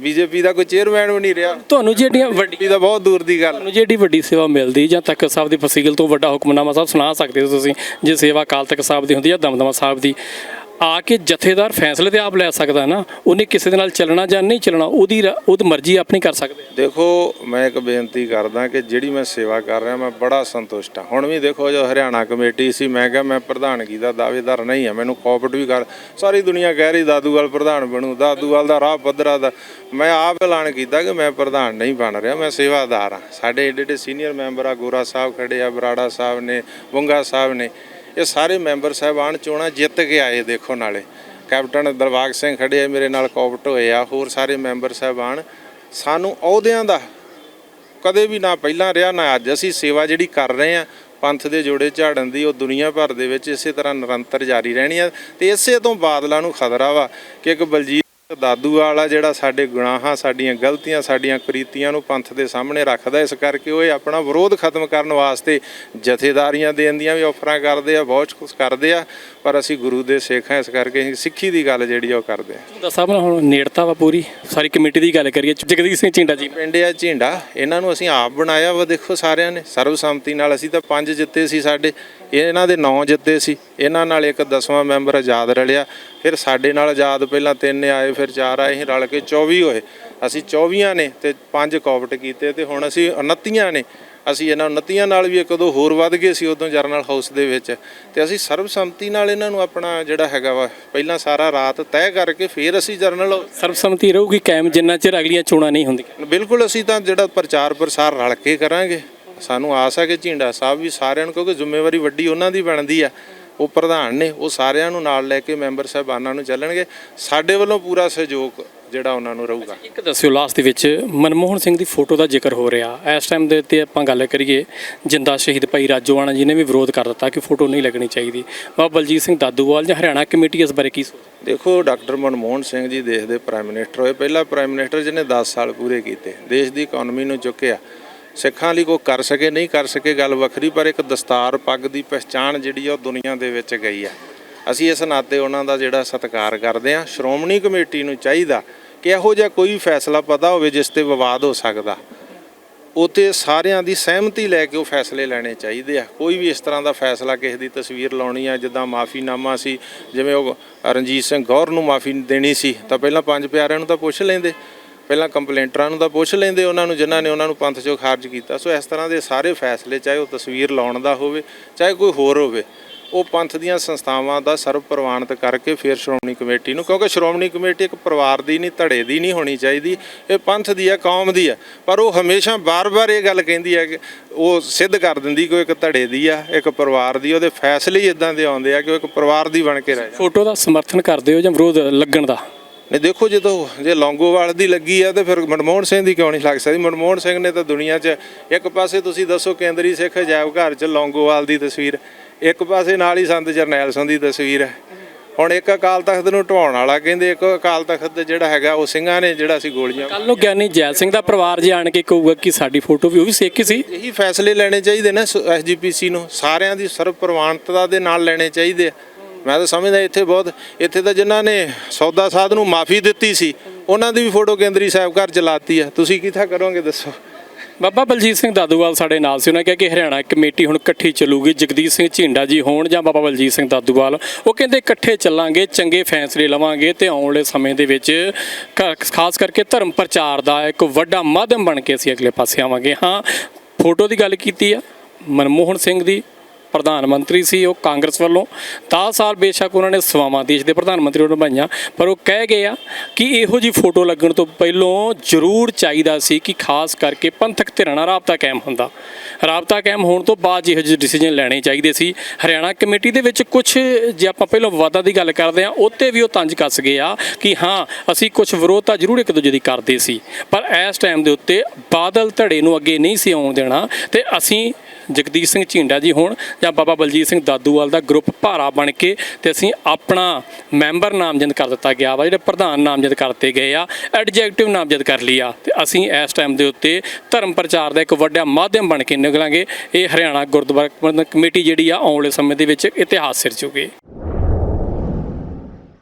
ਬੀਜੇਪੀ ਦਾ ਕੋਈ ਚੇਅਰਮੈਨ ਵੀ ਨਹੀਂ ਰਿਹਾ।
ਤੁਹਾਨੂੰ ਜਿਹੜੀਆਂ ਵੱਡੀ
ਦਾ ਬਹੁਤ ਦੂਰ ਦੀ ਗੱਲ
ਤੁਹਾਨੂੰ ਜਿਹੜੀ ਵੱਡੀ ਸੇਵਾ ਮਿਲਦੀ ਜਾਂ ਤਖਤ ਸਾਹਿਬ ਦੀ ਫਸੀਲ ਤੋਂ ਵੱਡਾ ਹੁਕਮਨਾਮਾ ਸਾਹਿਬ ਸੁਣਾ ਸਕਦੇ ਹੋ ਤੁਸੀਂ, ਜੇ ਸੇਵਾ ਅਕਾਲ ਤਖਤ ਸਾਹਿਬ ਦੀ ਹੁੰਦੀ ਹੈ, ਦਮਦਮਾ ਸਾਹਿਬ ਦੀ। ਆ ਕੇ ਜਥੇਦਾਰ ਫੈਸਲੇ ਤੇ ਆਪ ਲੈ ਸਕਦਾ ਨਾ, ਉਹਨੇ ਕਿਸੇ ਦੇ ਨਾਲ ਚੱਲਣਾ ਜਾਂ ਨਹੀਂ ਚੱਲਣਾ, ਉਹਦੀ ਰ- ਮਰਜ਼ੀ ਆਪਣੀ ਕਰ ਸਕਦੇ
ਦੇਖੋ, ਮੈਂ ਇੱਕ ਬੇਨਤੀ ਕਰਦਾ ਕਿ ਜਿਹੜੀ ਮੈਂ ਸੇਵਾ ਕਰ ਰਿਹਾ, ਮੈਂ ਬੜਾ ਸੰਤੁਸ਼ਟ ਹਾਂ। ਹੁਣ ਵੀ ਦੇਖੋ, ਜੋ ਹਰਿਆਣਾ ਕਮੇਟੀ ਸੀ, ਮੈਂ ਕਿਹਾ ਮੈਂ ਪ੍ਰਧਾਨਗੀ ਦਾ ਦਾਅਵੇਦਾਰ ਨਹੀਂ ਹਾਂ, ਮੈਨੂੰ ਕੋਪਟ ਵੀ ਕਰ, ਸਾਰੀ ਦੁਨੀਆ ਕਹਿ ਰਹੀ ਦਾਦੂਵਾਲ ਪ੍ਰਧਾਨ ਬਣੂ ਦਾਦੂਵਾਲ ਦਾ ਰਾਹ ਪੱਧਰਾ ਦਾ। ਮੈਂ ਆਪ ਐਲਾਨ ਕੀਤਾ ਕਿ ਮੈਂ ਪ੍ਰਧਾਨ ਨਹੀਂ ਬਣ ਰਿਹਾ, ਮੈਂ ਸੇਵਾਦਾਰ ਹਾਂ। ਸਾਡੇ ਏਡੇ ਏਡੇ ਸੀਨੀਅਰ ਮੈਂਬਰ ਆ, ਗੋਰਾ ਸਾਹਿਬ ਖੜੇ ਆ, ਬਰਾੜਾ ਸਾਹਿਬ ਨੇ ਬੁੰਗਾ ਸਾਹਿਬ ਨੇ। ਇਹ ਸਾਰੇ ਮੈਂਬਰ ਸਾਹਿਬਾਨ ਚੋਣਾਂ ਜਿੱਤ ਕੇ ਆਏ, ਦੇਖੋ ਨਾਲੇ। ਕੈਪਟਨ ਦਲਵਾਗ ਸਿੰਘ ਖੜੇ ਆ, ਮੇਰੇ ਨਾਲ ਕੋਪਟ ਹੋਏ ਆ, ਹੋਰ ਸਾਰੇ ਮੈਂਬਰ ਸਾਹਿਬਾਨ। ਸਾਨੂੰ ਅਹੁਦਿਆਂ ਦਾ ਕਦੇ ਵੀ ਨਾ ਪਹਿਲਾਂ ਰਿਹਾ, ਨਾ ਅੱਜ। ਅਸੀਂ ਸੇਵਾ ਜਿਹੜੀ ਕਰ ਰਹੇ ਆ, ਪੰਥ ਦੇ ਜੋੜੇ ਝਾੜਨ ਦੀ, ਉਹ ਦੁਨੀਆ ਭਰ ਦੇ ਵਿੱਚ ਇਸੇ ਤਰ੍ਹਾਂ ਨਿਰੰਤਰ ਜਾਰੀ ਰਹਿਣੀ ਆ। ਤੇ ਇਸੇ ਤੋਂ ਬਾਦਲਾਂ ਨੂੰ ਖਤਰਾ ਵਾ ਕਿ ਇੱਕ ਬਲਜੀਤ ਦਾਦੂ ਵਾਲਾ ਜਿਹੜਾ ਸਾਡੇ ਗੁਨਾਹਾਂ ਸਾਡੀਆਂ ਗਲਤੀਆਂ ਸਾਡੀਆਂ ਕੁਰੀਤੀਆਂ ਨੂੰ ਪੰਥ ਦੇ ਸਾਹਮਣੇ ਰੱਖਦਾ ਇਸ ਕਰਕੇ ਉਹ ਆਪਣਾ ਵਿਰੋਧ ਖਤਮ ਕਰਨ ਵਾਸਤੇ ਜਥੇਦਾਰੀਆਂ ਦੇਣ ਦੀਆਂ ਵੀ ਆਫਰਾਂ ਕਰਦੇ ਆ ਬਹੁਤ ਕੁਝ ਕਰਦੇ ਆ ਪਰ ਅਸੀਂ ਗੁਰੂ ਦੇ ਸਿੱਖ ਆ ਇਸ ਕਰਕੇ ਅਸੀਂ ਸਿੱਖੀ ਦੀ ਗੱਲ ਜਿਹੜੀ ਉਹ ਕਰਦੇ ਆ।
ਦਾ ਸਾਹਿਬ ਨਾਲ ਹੁਣ ਨੇੜਤਾ ਵਾ ਪੂਰੀ ਸਾਰੀ ਕਮੇਟੀ ਦੀ ਗੱਲ ਕਰੀਏ ਜਗਦੀਸ਼ ਸਿੰਘ ਚਿੰਡਾ ਜੀ।
ਪਿੰਡ ਆ ਝਿੰਡਾ ਇਹਨਾਂ ਨੂੰ ਅਸੀਂ ਆਪ ਬਣਾਇਆ ਵਾ ਦੇਖੋ ਸਾਰਿਆਂ ਨੇ ਸਰਬਸੰਮਤੀ ਨਾਲ ਅਸੀਂ ਤਾਂ ਪੰਜ ਜਿੱਤੇ ਸੀ ਸਾਡੇ ਇਹਨਾਂ ਦੇ ਨੌ ਜਿੱਤੇ ਸੀ ਇਹਨਾਂ ਨਾਲ ਇੱਕ ਦਸਵਾਂ ਮੈਂਬਰ ਆਜ਼ਾਦ ਰਲਿਆ ਫਿਰ ਸਾਡੇ ਨਾਲ ਆਜ਼ਾਦ ਪਹਿਲਾਂ ਤਿੰਨ ਆਏ ਫਿਰ ਚਾਰ ਆਏ ਅਸੀਂ ਰਲ ਕੇ 24 ਹੋਏ। ਅਸੀਂ 24 ਨੇ ਤੇ ਪੰਜ ਕੋਪਟ ਕੀਤੇ ਤੇ ਹੁਣ ਅਸੀਂ 29 ਨੇ। ਅਸੀਂ ਇਹਨਾਂ 29 ਨਾਲ ਵੀ ਇੱਕ ਦੋ ਹੋਰ ਵੱਧ ਗਏ ਸੀ ਉਦੋਂ ਜਰਨਲ ਹਾਊਸ ਦੇ ਵਿੱਚ। ਤੇ ਅਸੀਂ ਸਰਬਸੰਮਤੀ ਨਾਲ ਇਹਨਾਂ ਨੂੰ ਆਪਣਾ ਜਿਹੜਾ ਹੈਗਾ ਵਾ ਪਹਿਲਾਂ ਸਾਰਾ ਰਾਤ ਤੈਅ ਕਰਕੇ ਫਿਰ ਅਸੀਂ ਜਰਨਲ
ਸਰਬਸੰਮਤੀ ਰਹੂਗੀ ਕਾਇਮ ਜਿੰਨਾ ਚਿਰ ਅਗਲੀਆਂ ਚੋਣਾਂ ਨਹੀਂ ਹੁੰਦੀਆਂ।
ਬਿਲਕੁਲ ਅਸੀਂ ਤਾਂ ਜਿਹੜਾ ਪ੍ਰਚਾਰ ਪ੍ਰਸਾਰ ਰਲ ਕੇ ਕਰਾਂਗੇ। ਸਾਨੂੰ ਆਸ ਹੈ ਕਿ ਝਿੰਡਾ ਸਾਹਿਬ ਵੀ ਸਾਰਿਆਂ ਨੂੰ ਕਿਉਂਕਿ ਜ਼ਿੰਮੇਵਾਰੀ ਵੱਡੀ ਉਹਨਾਂ ਦੀ ਬਣਦੀ ਆ। ਉਹ ਪ੍ਰਧਾਨ ਨੇ ਉਹ ਸਾਰਿਆਂ ਨੂੰ ਨਾਲ ਲੈ ਕੇ ਮੈਂਬਰ ਸਾਹਿਬਾਨਾਂ ਨੂੰ ਚੱਲਣਗੇ। ਸਾਡੇ ਵੱਲੋਂ ਪੂਰਾ ਸਹਿਯੋਗ ਜਿਹੜਾ ਉਹਨਾਂ ਨੂੰ ਰਹੂਗਾ।
ਇੱਕ ਦੱਸਿਓ ਲਾਸਟ ਦੇ ਵਿੱਚ ਮਨਮੋਹਨ ਸਿੰਘ ਦੀ ਫੋਟੋ ਦਾ ਜ਼ਿਕਰ ਹੋ ਰਿਹਾ। ਇਸ ਟਾਈਮ ਦੇ ਉੱਤੇ ਆਪਾਂ ਗੱਲ ਕਰੀਏ ਜਿੰਦਾ ਸ਼ਹੀਦ ਭਾਈ ਰਾਜੋਆਣਾ ਜੀ ਨੇ ਵੀ ਵਿਰੋਧ ਕਰ ਦਿੱਤਾ ਕਿ ਫੋਟੋ ਨਹੀਂ ਲੱਗਣੀ ਚਾਹੀਦੀ। ਬਾਬਾ ਬਲਜੀਤ ਸਿੰਘ ਦਾਦੂਵਾਲ ਜਾਂ ਹਰਿਆਣਾ ਕਮੇਟੀ ਇਸ ਬਾਰੇ ਕੀ ਸੋਚਦੀ
ਦੇਖੋ ਡਾਕਟਰ ਮਨਮੋਹਨ ਸਿੰਘ ਜੀ ਦੇਸ਼ ਦੇ ਪ੍ਰਾਈਮ ਮਿਨਿਸਟਰ ਹੋਏ। ਪਹਿਲਾ ਪ੍ਰਾਈਮ ਮਿਨਿਸਟਰ ਜਿਹਨੇ 10 ਸਾਲ ਪੂਰੇ ਕੀਤੇ। ਦੇਸ਼ ਦੀ ਇਕਨੋਮੀ ਨੂੰ ਚੁੱਕਿਆ। ਸਿੱਖਾਂ ਲਈ ਕੋਈ ਕਰ ਸਕੇ, ਨਹੀਂ ਕਰ ਸਕੇ ਗੱਲ ਵੱਖਰੀ, ਪਰ ਇੱਕ ਦਸਤਾਰ ਪੱਗ ਦੀ ਪਛਾਣ ਜਿਹੜੀ ਆ ਉਹ ਦੁਨੀਆ ਦੇ ਵਿੱਚ ਗਈ ਆ। ਅਸੀਂ ਇਸ ਨਾਤੇ ਉਹਨਾਂ ਦਾ ਜਿਹੜਾ ਸਤਿਕਾਰ ਕਰਦੇ ਆ ਸ਼੍ਰੋਮਣੀ ਕਮੇਟੀ ਨੂੰ ਚਾਹੀਦਾ ਕਿ ਇਹੋ ਜਿਹਾ ਕੋਈ ਫੈਸਲਾ ਪਤਾ ਹੋਵੇ ਜਿਸ ਤੇ ਵਿਵਾਦ ਹੋ ਸਕਦਾ। ਉਤੇ ਸਾਰਿਆਂ ਦੀ ਸਹਿਮਤੀ ਲੈ ਕੇ ਉਹ ਫੈਸਲੇ ਲੈਣੇ ਚਾਹੀਦੇ ਆ। ਕੋਈ ਵੀ ਇਸ ਤਰ੍ਹਾਂ ਦਾ ਫੈਸਲਾ, ਕਿਸੇ ਦੀ ਤਸਵੀਰ ਲਾਉਣੀ ਆ, ਜਿੱਦਾਂ ਮਾਫੀਨਾਮਾ ਸੀ, ਜਿਵੇਂ ਉਹ ਰਣਜੀਤ ਸਿੰਘ ਗੌਰ ਨੂੰ ਮਾਫੀ ਦੇਣੀ ਸੀ, ਤਾਂ ਪਹਿਲਾਂ ਪੰਜ ਪਿਆਰਿਆਂ ਨੂੰ ਤਾਂ ਪੁੱਛ ਲੈਂਦੇ। ਪਹਿਲਾਂ ਕੰਪਲੇਂਟਰਾਂ ਨੂੰ ਤਾਂ ਪੁੱਛ ਲੈਂਦੇ ਉਹਨਾਂ ਨੂੰ, ਜਿਨ੍ਹਾਂ ਨੇ ਉਹਨਾਂ ਨੂੰ ਪੰਥ ਚੋਂ ਖਾਰਜ ਕੀਤਾ। ਸੋ ਇਸ ਤਰ੍ਹਾਂ ਦੇ ਸਾਰੇ ਫੈਸਲੇ, ਚਾਹੇ ਉਹ ਤਸਵੀਰ ਲਾਉਣ ਦਾ ਹੋਵੇ, ਚਾਹੇ ਕੋਈ ਹੋਰ ਹੋਵੇ, ਉਹ ਪੰਥ ਦੀਆਂ ਸੰਸਥਾਵਾਂ ਦਾ ਸਰਵ ਪ੍ਰਵਾਨਿਤ ਕਰਕੇ ਫਿਰ ਸ਼੍ਰੋਮਣੀ ਕਮੇਟੀ ਨੂੰ, ਕਿਉਂਕਿ ਸ਼੍ਰੋਮਣੀ ਕਮੇਟੀ ਇੱਕ ਪਰਿਵਾਰ ਦੀ ਨਹੀਂ, ਧੜੇ ਦੀ ਨਹੀਂ ਹੋਣੀ ਚਾਹੀਦੀ। ਇਹ ਪੰਥ ਦੀ ਹੈ ਕੌਮ ਦੀ ਹੈ ਪਰ ਉਹ ਹਮੇਸ਼ਾ ਬਾਰ-ਬਾਰ ਇਹ ਗੱਲ ਕਹਿੰਦੀ ਹੈ ਕਿ ਉਹ ਸਿੱਧ ਕਰ ਦਿੰਦੀ ਕਿ ਉਹ ਇੱਕ ਧੜੇ ਦੀ ਆ, ਇੱਕ ਪਰਿਵਾਰ ਦੀ। ਉਹਦੇ ਫੈਸਲੇ ਹੀ ਇਦਾਂ ਦੇ ਆਉਂਦੇ ਆ ਕਿ ਉਹ ਇੱਕ ਪਰਿਵਾਰ ਦੀ ਬਣ ਕੇ ਰਹਿ
ਫੋਟੋ ਦਾ ਸਮਰਥਨ ਕਰਦੇ ਹੋ ਜਾਂ ਵਿਰੋਧ ਲੱਗਣ ਦਾ?
ਨਹੀਂ ਦੇਖੋ ਜਦੋਂ ਜੇ ਲੌਂਗੋਵਾਲ ਦੀ ਲੱਗੀ ਆ ਤੇ ਫਿਰ ਮਨਮੋਹਨ ਸਿੰਘ ਦੀ ਕਿਉਂ ਨਹੀਂ ਲੱਗ ਸਕਦੀ? ਮਨਮੋਹਨ ਸਿੰਘ ਨੇ ਤਾਂ ਦੁਨੀਆ 'ਚ ਇੱਕ ਪਾਸੇ ਤੁਸੀਂ ਦੱਸੋ ਕੇਂਦਰੀ ਸਿੱਖ ਅਜਾਇਬ ਘਰ 'ਚ ਲੌਂਗੋਵਾਲ ਦੀ ਤਸਵੀਰ ਇੱਕ ਪਾਸੇ ਨਾਲ ਹੀ ਸੰਤ ਜਰਨੈਲ ਸਿੰਘ ਦੀ ਤਸਵੀਰ ਹੈ। ਹੁਣ ਇੱਕ ਅਕਾਲ ਤਖਤ ਨੂੰ ਢਵਾਉਣ ਵਾਲਾ ਕਹਿੰਦੇ ਇੱਕ ਅਕਾਲ ਤਖਤ ਜਿਹੜਾ ਹੈਗਾ ਉਹ ਸਿੰਘਾਂ ਨੇ ਜਿਹੜਾ ਸੀ ਗੋਲੀਆਂ
ਕੱਲ ਨੂੰ ਗਿਆਨੀ ਜੈਲ ਸਿੰਘ ਦਾ ਪਰਿਵਾਰ ਜੇ ਆਣ ਕੇ ਕਹੂਗਾ ਕਿ ਸਾਡੀ ਫੋਟੋ ਵੀ ਉਹ ਵੀ ਸਿੱਖ ਸੀ।
ਇਹੀ ਫੈਸਲੇ ਲੈਣੇ ਚਾਹੀਦੇ ਨੇ ਐਸਜੀਪੀਸੀ ਨੂੰ। ਸਾਰਿਆਂ ਦੀ ਸਰਵ ਪ੍ਰਵਾਨਤਾ ਦੇ ਨਾਲ ਲੈਣੇ ਚਾਹੀਦੇ ਆ। ਮੈਂ ਤਾਂ ਸਮਝਦਾ ਇੱਥੇ ਬਹੁਤ, ਇੱਥੇ ਤਾਂ ਜਿਨ੍ਹਾਂ ਨੇ ਸੌਦਾ ਸਾਧ ਨੂੰ ਮਾਫੀ ਦਿੱਤੀ ਸੀ, ਉਹਨਾਂ ਦੀ ਵੀ ਫੋਟੋ ਕੇਂਦਰੀ ਸਾਹਿਬ ਘਰ ਚਲਾਤੀ ਆ। ਤੁਸੀਂ ਕਿੱਥਾ ਕਰੋਗੇ ਦੱਸੋ?
ਬਾਬਾ ਬਲਜੀਤ ਸਿੰਘ ਦਾਦੂਵਾਲ ਸਾਡੇ ਨਾਲ ਸੀ, ਉਹਨਾਂ ਕਿਹਾ ਕਿ ਹਰਿਆਣਾ ਕਮੇਟੀ ਹੁਣ ਇਕੱਠੀ ਚੱਲੂਗੀ। ਜਗਦੀਸ਼ ਸਿੰਘ ਝਿੰਡਾ ਜੀ ਹੋਣ ਜਾਂ ਬਾਬਾ ਬਲਜੀਤ ਸਿੰਘ ਦਾਦੂਵਾਲ, ਉਹ ਕਹਿੰਦੇ ਇਕੱਠੇ ਚੱਲਾਂਗੇ, ਚੰਗੇ ਫੈਸਲੇ ਲਵਾਂਗੇ ਤੇ ਆਉਣ ਵਾਲੇ ਸਮੇਂ ਦੇ ਵਿੱਚ ਖ- ਖਾਸ ਕਰਕੇ ਧਰਮ ਪ੍ਰਚਾਰ ਦਾ ਇੱਕ ਵੱਡਾ ਮਾਧਿਅਮ ਬਣ ਕੇ ਅਸੀਂ ਅਗਲੇ ਪਾਸੇ ਆਵਾਂਗੇ। ਹਾਂ, ਫੋਟੋ ਦੀ ਗੱਲ ਕੀਤੀ ਆ, ਮਨਮੋਹਨ ਸਿੰਘ ਦੀ ਪ੍ਰਧਾਨ ਮੰਤਰੀ ਸੀ ਉਹ ਕਾਂਗਰਸ ਵੱਲੋਂ। 10 ਸਾਲ ਬੇਸ਼ੱਕ ਉਹਨਾਂ ਨੇ ਸੇਵਾਵਾਂ ਦੇਸ਼ ਦੇ ਪ੍ਰਧਾਨ ਮੰਤਰੀ ਨੂੰ ਨਿਭਾਈਆਂ, ਪਰ ਉਹ ਕਹਿ ਗਏ ਆ ਕਿ ਇਹੋ ਜੀ ਫੋਟੋ ਲੱਗਣ ਤੋਂ ਪਹਿਲਾਂ ਜ਼ਰੂਰ ਚਾਹੀਦਾ ਸੀ ਕਿ ਖਾਸ ਕਰਕੇ ਪੰਥਕ ਧਿਰਾਂ ਨਾਲ ਰਾਬਤਾ ਕਾਇਮ ਹੁੰਦਾ। ਰਾਬਤਾ ਕਾਇਮ ਹੋਣ ਤੋਂ ਬਾਅਦ ਜਿਹੋ ਜਿਹੇ ਡਿਸੀਜਨ ਲੈਣੇ ਚਾਹੀਦੇ ਸੀ। ਹਰਿਆਣਾ ਕਮੇਟੀ ਦੇ ਵਿੱਚ ਕੁਝ ਜੇ ਆਪਾਂ ਪਹਿਲਾਂ ਵਿਵਾਦਾਂ ਦੀ ਗੱਲ ਕਰਦੇ ਆ ਉੱਤੇ ਵੀ ਉਹ ਤੰਜ ਕੱਸ ਗਏ ਆ ਕਿ ਹਾਂ, ਅਸੀਂ ਕੁਝ ਵਿਰੋਧਤਾ ਜ਼ਰੂਰ ਇੱਕ ਦੂਜੇ ਦੀ ਕਰਦੇ ਸੀ। ਪਰ ਇਸ ਟਾਈਮ ਦੇ ਉੱਤੇ ਬਾਦਲ ਧੜੇ ਨੂੰ ਅੱਗੇ ਨਹੀਂ ਸੀ ਆਉਣ ਦੇਣਾ ਤੇ ਅਸੀਂ ਜਗਦੀਸ਼ ਸਿੰਘ ਝੀਂਡਾ ਜੀ ਹੋਣ ਜਾਂ ਬਾਬਾ ਬਲਜੀਤ ਸਿੰਘ ਦਾਦੂਵਾਲ ਦਾ ਗਰੁੱਪ ਭਾਰਾ ਬਣ ਕੇ ਤੇ ਅਸੀਂ ਆਪਣਾ ਮੈਂਬਰ ਨਾਮਜ਼ਦ ਕਰ ਦਿੱਤਾ ਗਿਆ ਵਾ, ਜਿਹੜੇ ਪ੍ਰਧਾਨ ਨਾਮਜ਼ਦ ਕਰਤੇ ਗਏ ਆ, ਐਡਜੈਕਟਿਵ ਨਾਮਜ਼ਦ ਕਰ ਲਿਆ ਤੇ ਅਸੀਂ ਇਸ ਟਾਈਮ ਦੇ ਉੱਤੇ ਧਰਮ ਪ੍ਰਚਾਰ ਦਾ ਇੱਕ ਵੱਡਾ ਮਾਧਿਅਮ ਬਣ ਕੇ ਨਿਕਲਾਂਗੇ। ਇਹ ਹਰਿਆਣਾ ਗੁਰਦੁਆਰਾ ਪ੍ਰਬੰਧਕ ਕਮੇਟੀ ਜਿਹੜੀ ਆ, ਆਉਣ ਵਾਲੇ ਸਮੇਂ ਦੇ ਵਿੱਚ ਇਤਿਹਾਸ ਸਿਰਜੂਗੀ